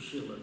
сушила.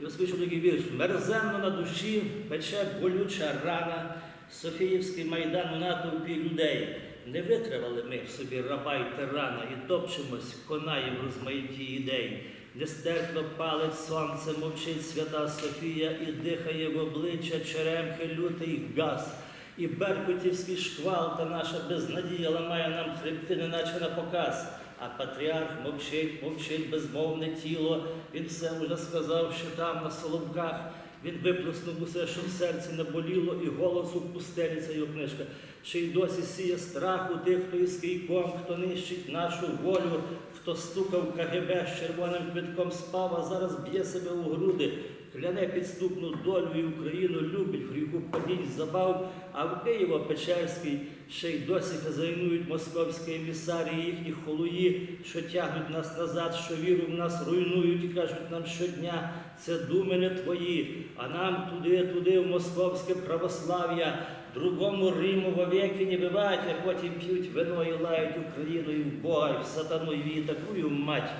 І вийшов такий вірш. Мерзенно на душі пече болюча рана, Софіївський майдан у натовпі людей. Не витривали ми в собі раба й тирана і топчемось, конаєм розмаїті ідей. Нестерпно палить сонце, мовчить свята Софія і дихає в обличчя черемхи лютий газ. І беркутівський шквал та наша безнадія ламає нам хребти, неначе на показ. А патріарх мовчить, мовчить безмовне тіло. Він все вже сказав, що там на соломках. Він виплеснув усе, що в серці наболіло, і голосу пустелі ця його книжка. Ще й досі сіє страх у тих, хто із кийком, хто нищить нашу волю, хто стукав КГБ з червоним квитком спав, а зараз б'є себе у груди, кляне підступну долю і Україну любить гріху падінь забав, а в Києво-Печерський ще й досі хазяйнують московські емісарії, їхні холуї, що тягнуть нас назад, що віру в нас руйнують і кажуть нам щодня, це думи не твої, а нам туди, туди, в московське православ'я, другому Риму вовеки не бивать, а потім п'ють вино і лають Україну і в Бога, і в сатану, і в її такую мать.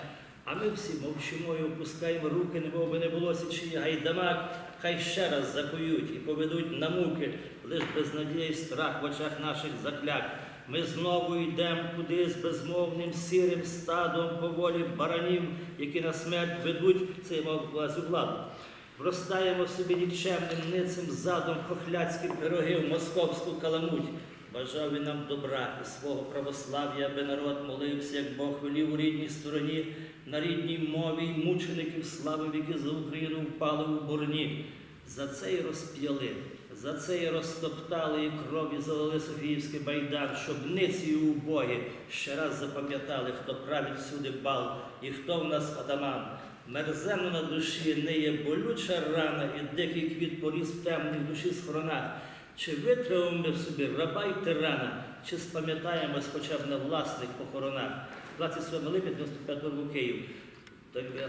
А ми всі мовчимо і опускаємо руки, немов би не було січі гайдамак, хай ще раз закують і поведуть на муки, лиш безнадії й страх в очах наших закляк. Ми знову йдемо кудись безмовним сірим стадом по волі баранів, які на смерть ведуть, це я мав на увазі владу. Вростаємо собі нікчемним ницим задом хохляцькі пироги в московську каламуть. Бажав він нам добра і свого православ'я, аби народ молився, як Бог велів у рідній стороні, на рідній мові й мучеників слави, які за Україну впали у борні. За це й розп'яли, за це й розтоптали, і крові залили Софіївський байдан, щоб ниці і убогі ще раз запам'ятали, хто править всюди бал і хто в нас отаман. Мерзенно на душі ниє болюча рана, і дикий квіт поріс в темних душі схоронах. Чи витримаємо ми в собі раба і тирана, чи спам'ятаємось хоча б на власних похоронах? 27 липня 95 року Київ. Так я